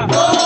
아,